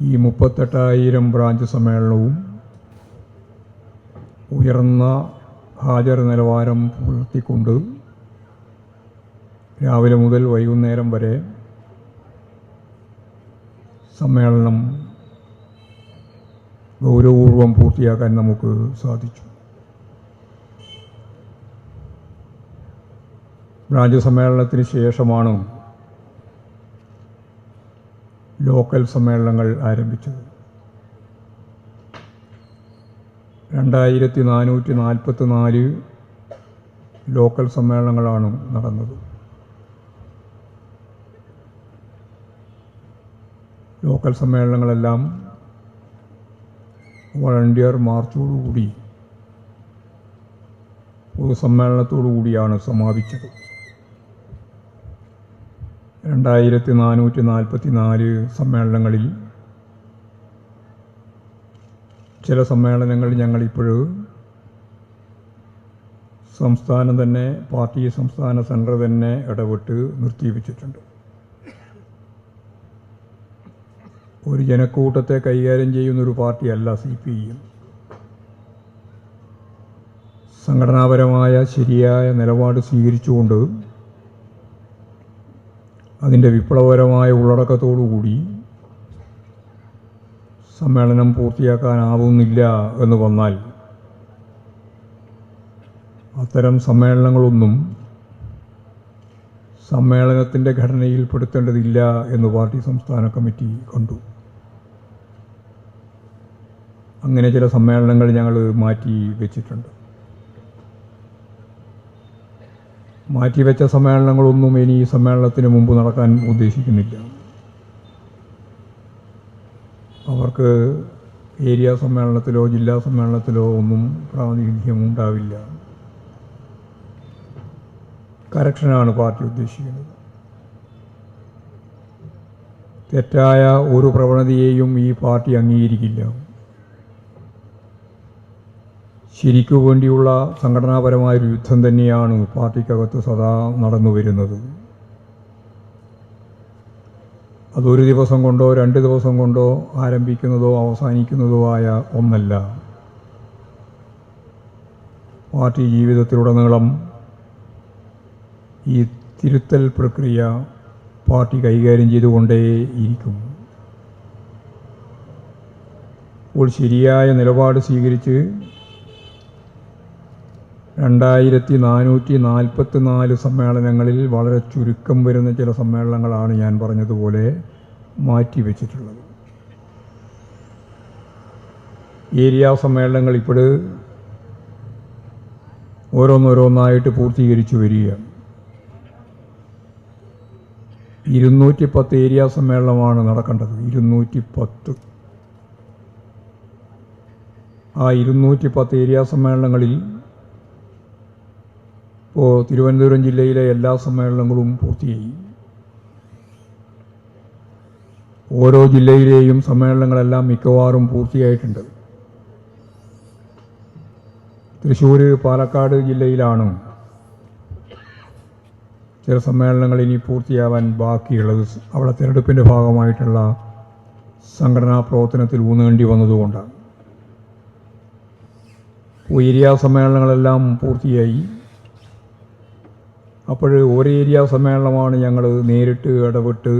ഈ മുപ്പത്തെട്ടായിരം ബ്രാഞ്ച് സമ്മേളനവും ഉയർന്ന ഹാജർ നിലവാരം പുലർത്തിക്കൊണ്ട് രാവിലെ മുതൽ വൈകുന്നേരം വരെ സമ്മേളനം ഗൗരവപൂർവം പൂർത്തിയാക്കാൻ നമുക്ക് സാധിച്ചു. ബ്രാഞ്ച് സമ്മേളനത്തിന് ശേഷമാണ് ലോക്കൽ സമ്മേളനങ്ങൾ ആരംഭിച്ചത്. രണ്ടായിരത്തി നാനൂറ്റി നാൽപ്പത്തി നാല് ലോക്കൽ സമ്മേളനങ്ങളാണ് നടന്നത്. ലോക്കൽ സമ്മേളനങ്ങളെല്ലാം വളണ്ടിയർ മാർച്ചോടുകൂടി പൊതുസമ്മേളനത്തോടു കൂടിയാണ് സമാപിച്ചത്. രണ്ടായിരത്തി നാനൂറ്റി നാൽപ്പത്തി നാല് സമ്മേളനങ്ങളിൽ ചില സമ്മേളനങ്ങൾ ഞങ്ങളിപ്പോൾ സംസ്ഥാനം തന്നെ പാർട്ടി സംസ്ഥാന സെന്റർ തന്നെ ഇടപെട്ട് നിർത്തിവെച്ചിട്ടുണ്ട്. ഒരു ജനക്കൂട്ടത്തെ കൈകാര്യം ചെയ്യുന്ന ഒരു പാർട്ടിയല്ല സി പി എം. സംഘടനാപരമായ ശരിയായ നിലപാട് സ്വീകരിച്ചുകൊണ്ട് അതിന്റെ വിപ്ലവകരമായ ഉള്ളടക്കത്തോടുകൂടി സമ്മേളനം പൂർത്തിയാക്കാനാവുന്നില്ല എന്ന് വന്നാൽ അത്തരം സമ്മേളനങ്ങളൊന്നും സമ്മേളനത്തിന്റെ ഘടനയിൽപ്പെടുത്തേണ്ടതില്ല എന്ന് പാർട്ടി സംസ്ഥാന കമ്മിറ്റി കണ്ടു. അങ്ങനെ ചില സമ്മേളനങ്ങൾ ഞങ്ങൾ മാറ്റി വെച്ചിട്ടുണ്ട്. മാറ്റിവെച്ച സമ്മേളനങ്ങളൊന്നും ഇനി ഈ സമ്മേളനത്തിന് മുമ്പ് നടക്കാൻ ഉദ്ദേശിക്കുന്നില്ല. അവർക്ക് ഏരിയ സമ്മേളനത്തിലോ ജില്ലാ സമ്മേളനത്തിലോ ഒന്നും പ്രാതിനിധ്യം ഉണ്ടാവില്ല. കറക്ഷനാണ് പാർട്ടി ഉദ്ദേശിക്കുന്നത്. തെറ്റായ ഒരു പ്രവണതയെയും ഈ പാർട്ടി അംഗീകരിക്കില്ല. ശരിക്കു വേണ്ടിയുള്ള സംഘടനാപരമായൊരു യുദ്ധം തന്നെയാണ് പാർട്ടിക്കകത്ത് സദാ നടന്നു വരുന്നത്. അതൊരു ദിവസം കൊണ്ടോ രണ്ട് ദിവസം കൊണ്ടോ ആരംഭിക്കുന്നതോ അവസാനിക്കുന്നതോ ആയ ഒന്നല്ല. പാർട്ടി ജീവിതത്തിലുടനീളം ഈ തിരുത്തൽ പ്രക്രിയ പാർട്ടി കൈകാര്യം ചെയ്തുകൊണ്ടേ ഇരിക്കും. അപ്പോൾ ശരിയായ നിലപാട് സ്വീകരിച്ച് രണ്ടായിരത്തി നാനൂറ്റി നാൽപ്പത്തി നാല് സമ്മേളനങ്ങളിൽ വളരെ ചുരുക്കം വരുന്ന ചില സമ്മേളനങ്ങളാണ് ഞാൻ പറഞ്ഞതുപോലെ മാറ്റിവെച്ചിട്ടുള്ളത്. ഏരിയ സമ്മേളനങ്ങൾ ഇപ്പോൾ ഓരോന്നോരോന്നായിട്ട് പൂർത്തീകരിച്ചു വരികയാണ്. ഇരുന്നൂറ്റി പത്ത് ഏരിയ സമ്മേളനമാണ് നടക്കേണ്ടത്. ഇരുന്നൂറ്റി പത്ത് ആ ഇരുന്നൂറ്റി പത്ത് ഏരിയ സമ്മേളനങ്ങളിൽ ഇപ്പോൾ തിരുവനന്തപുരം ജില്ലയിലെ എല്ലാ സമ്മേളനങ്ങളും പൂർത്തിയായി. ഓരോ ജില്ലയിലെയും സമ്മേളനങ്ങളെല്ലാം മിക്കവാറും പൂർത്തിയായിട്ടുണ്ട്. തൃശ്ശൂർ പാലക്കാട് ജില്ലയിലാണ് ചില സമ്മേളനങ്ങൾ ഇനി പൂർത്തിയാവാൻ ബാക്കിയുള്ളത്. അവിടെ തിരഞ്ഞെടുപ്പിന്റെ ഭാഗമായിട്ടുള്ള സംഘടനാ പ്രവർത്തനത്തിൽ ഊന്നേണ്ടി വന്നതുകൊണ്ടാണ്. ഏരിയ സമ്മേളനങ്ങളെല്ലാം പൂർത്തിയായി. അപ്പോൾ ഒരു ഏരിയ സമ്മേളനമാണ് ഞങ്ങൾ നേരിട്ട് ഇടപെട്ട്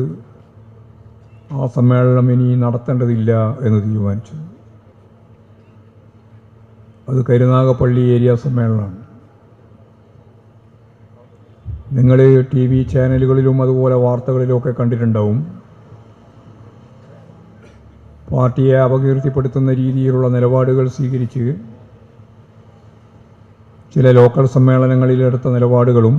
ആ സമ്മേളനം ഇനി നടത്തേണ്ടതില്ല എന്ന് തീരുമാനിച്ചു അത് കരുനാഗപ്പള്ളി ഏരിയ സമ്മേളനമാണ്. നിങ്ങൾ ടി വി ചാനലുകളിലും അതുപോലെ വാർത്തകളിലുമൊക്കെ കണ്ടിട്ടുണ്ടാവും. പാർട്ടിയെ അപകീർത്തിപ്പെടുത്തുന്ന രീതിയിലുള്ള നിലപാടുകൾ സ്വീകരിച്ച് ചില ലോക്കൽ സമ്മേളനങ്ങളിൽ എടുത്ത നിലപാടുകളും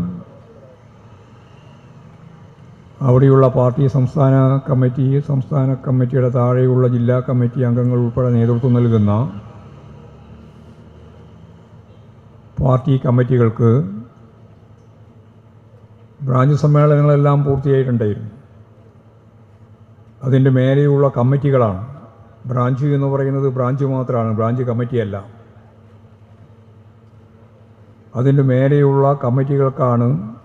അവിടെയുള്ള പാർട്ടി സംസ്ഥാന കമ്മിറ്റി സംസ്ഥാന കമ്മിറ്റിയുടെ താഴെയുള്ള ജില്ലാ കമ്മിറ്റി അംഗങ്ങൾ ഉൾപ്പെടെ നേതൃത്വം നൽകുന്ന പാർട്ടി കമ്മിറ്റികൾക്ക് ബ്രാഞ്ച് സമ്മേളനങ്ങളെല്ലാം പൂർത്തിയായിട്ടുണ്ടായിരുന്നു. അതിന്റെ മേലെയുള്ള കമ്മിറ്റികളാണ്. ബ്രാഞ്ച് എന്ന് പറയുന്നത് ബ്രാഞ്ച് മാത്രമാണ് ബ്രാഞ്ച് കമ്മിറ്റിയല്ല. അതിന്റെ മേലെയുള്ള കമ്മിറ്റികൾക്കാണ്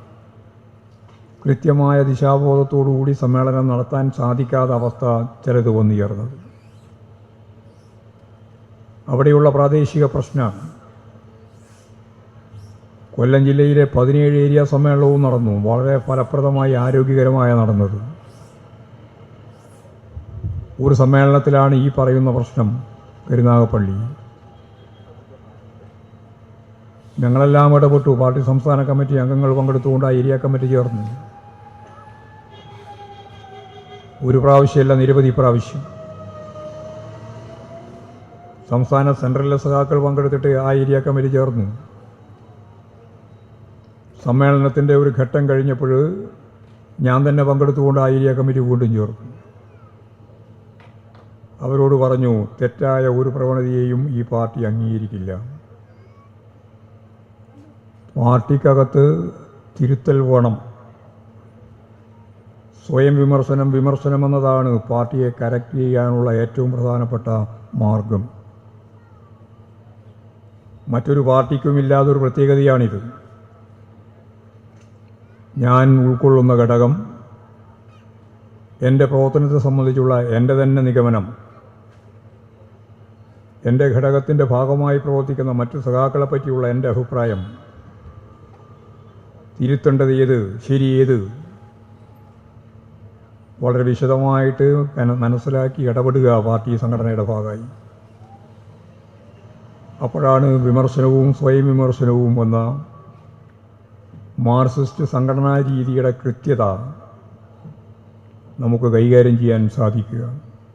കൃത്യമായ ദിശാബോധത്തോടുകൂടി സമ്മേളനം നടത്താൻ സാധിക്കാത്ത അവസ്ഥ ചിലത് വന്നുയർന്നത് അവിടെയുള്ള പ്രാദേശിക പ്രശ്നമാണ് കൊല്ലം ജില്ലയിലെ പതിനേഴ് ഏരിയ സമ്മേളനവും നടന്നു. വളരെ ഫലപ്രദമായി ആരോഗ്യകരമായ നടന്നത്. ഒരു സമ്മേളനത്തിലാണ് ഈ പറയുന്ന പ്രശ്നം കരുനാഗപ്പള്ളി ഞങ്ങളെല്ലാം ഇടപെട്ടു. പാർട്ടി സംസ്ഥാന കമ്മിറ്റി അംഗങ്ങൾ പങ്കെടുത്തുകൊണ്ട് ആ ഏരിയ കമ്മിറ്റി ചേർന്നു. ഒരു പ്രാവശ്യമല്ല നിരവധി പ്രാവശ്യം. സംസ്ഥാന സെൻട്രലിലെ സഖാക്കൾ പങ്കെടുത്തിട്ട് ആ ഏരിയ കമ്മിറ്റി ചേർന്നു. സമ്മേളനത്തിന്റെ ഒരു ഘട്ടം കഴിഞ്ഞപ്പോൾ ഞാൻ തന്നെ പങ്കെടുത്തുകൊണ്ട് ആ ഏരിയ കമ്മിറ്റി വീണ്ടും ചേർന്നു. അവരോട് പറഞ്ഞു തെറ്റായ ഒരു പ്രവണതയെയും ഈ പാർട്ടി അംഗീകരിക്കില്ല. പാർട്ടിക്കകത്ത് തിരുത്തൽ വേണം. സ്വയം വിമർശനം വിമർശനം എന്നതാണ് പാർട്ടിയെ കറക്റ്റ് ചെയ്യാനുള്ള ഏറ്റവും പ്രധാനപ്പെട്ട മാർഗം. മറ്റൊരു പാർട്ടിക്കും ഇല്ലാതൊരു പ്രത്യേകതയാണിത്. ഞാൻ ഉൾക്കൊള്ളുന്ന ഘടകം എന്റെ പ്രവർത്തനത്തെ സംബന്ധിച്ചുള്ള എന്റെ തന്നെ നിഗമനം എന്റെ ഘടകത്തിന്റെ ഭാഗമായി പ്രവർത്തിക്കുന്ന മറ്റു സഖാക്കളെ പറ്റിയുള്ള എന്റെ അഭിപ്രായം. തിരുത്തേണ്ടത് ഏത്? ശരി ഏത്? വളരെ വിശദമായിട്ട് മനസ്സിലാക്കി ഇടപെടുക പാർട്ടി സംഘടനയുടെ ഭാഗമായി. അപ്പോഴാണ് വിമർശനവും സ്വയം വിമർശനവും വന്ന മാർക്സിസ്റ്റ് സംഘടനാ രീതിയുടെ കൃത്യത നമുക്ക് കൈകാര്യം ചെയ്യാൻ സാധിക്കുക.